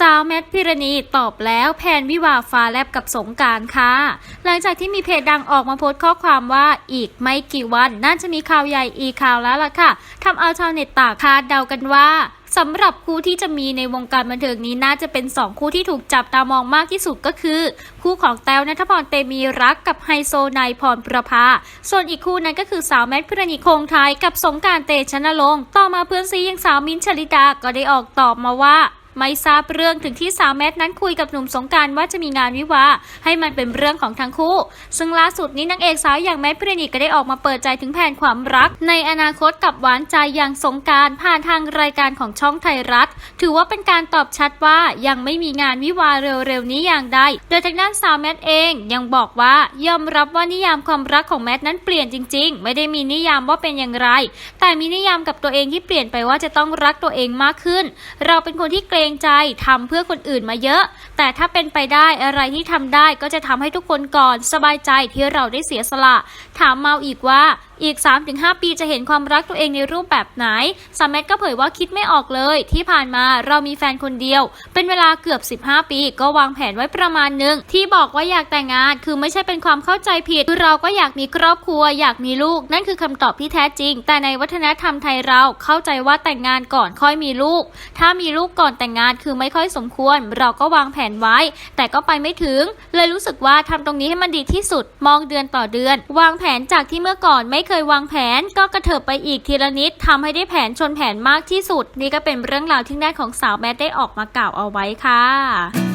สาวแมทพิรณีตอบแล้วแผนวิวาฟ้าแลบกับสงการค่ะ หลังจากที่มีเพจดังออกมาโพสต์ข้อความว่าอีกไม่กี่วันน่าจะมีข่าวใหญ่อีกข่าวแล้วล่ะค่ะทำเอาชาวเน็ตต่างคาดเดากันว่าสำหรับคู่ที่จะมีในวงการบันเทิงนี้น่าจะเป็น 2 คู่ที่ถูกจับตามองมากที่สุดก็คือ คู่ของแต้วนัทพรเตมีรักกับไฮโซนายพรประภา ส่วนอีกคู่นั้นก็คือสาวแมทพิรณีคงไทยกับสงการเตชนรงค์ต่อมาเพื่อนซีอย่างสาวมิ้นชลิดาก็ได้ออกตอบมาว่า ไม่ทราบเรื่องถึงที่สาวแมทนั้นคุยกับหนุ่มสงการว่าจะมีงานวิวาให้มันเป็นเรื่องของทั้งคู่ ซึ่งล่าสุดนี้นางเอกสาวอย่างแมทพิรณีก็ได้ออกมาเปิดใจถึงแผนความรัก ในอนาคตกับหวานใจอย่างสงการผ่านทางรายการของช่องไทยรัฐ ถือว่าเป็นการตอบชัดว่ายังไม่มีงานวิวาเร็วๆนี้อย่างใดโดยทางด้านสาวแมทเองยังบอกว่ายอมรับว่านิยามความรักของแมทนั้นเปลี่ยนจริง ๆ ไม่ได้มีนิยามว่าเป็นอย่างไร แต่มีนิยามกับตัวเองที่เปลี่ยนไปว่าจะต้องรักตัวเองมากขึ้น เราเป็นคนที่เกรงใจทำเพื่อคนอื่นมาเยอะ แต่ถ้าเป็นไปได้อะไรที่ทำได้ก็จะทำให้ทุกคนก่อนสบายใจที่เราได้เสียสละ ถามเมาอีกว่าอีก 3-5 ปีจะเห็นความรักตัวเองในรูปแบบไหนสามแมทก็เผยว่าคิดไม่ออกเลย ที่ผ่านมาเรามีแฟนคนเดียว เป็นเวลาเกือบ 15 ปี ก็วางแผนไว้ประมาณหนึ่งที่บอกว่าอยากแต่งงาน คือไม่ใช่เป็นความเข้าใจผิดคือเราก็อยากมีครอบครัว อยากมีลูก นั่นคือคำตอบที่แท้จริง แต่ในวัฒนธรรมไทยเราเข้าใจว่าแต่งงานก่อนค่อยมีลูก ถ้ามีลูกก่อนแต่งงานคือไม่ค่อยสมควร เราก็วางแผนไว้ แต่ก็ไปไม่ถึง เลยรู้สึกว่าทำตรงนี้ให้มันดีที่สุด มองเดือนต่อเดือน วางแผนจากที่เมื่อก่อนไม่เคยวางแผน ก็กระเถิบไปอีกทีละนิดทำให้ได้แผนชนแผนมากที่สุด นี่ก็เป็นเรื่องราวที่แน่ของสาวแมทได้ออกมากล่าวเอาไว้ค่ะ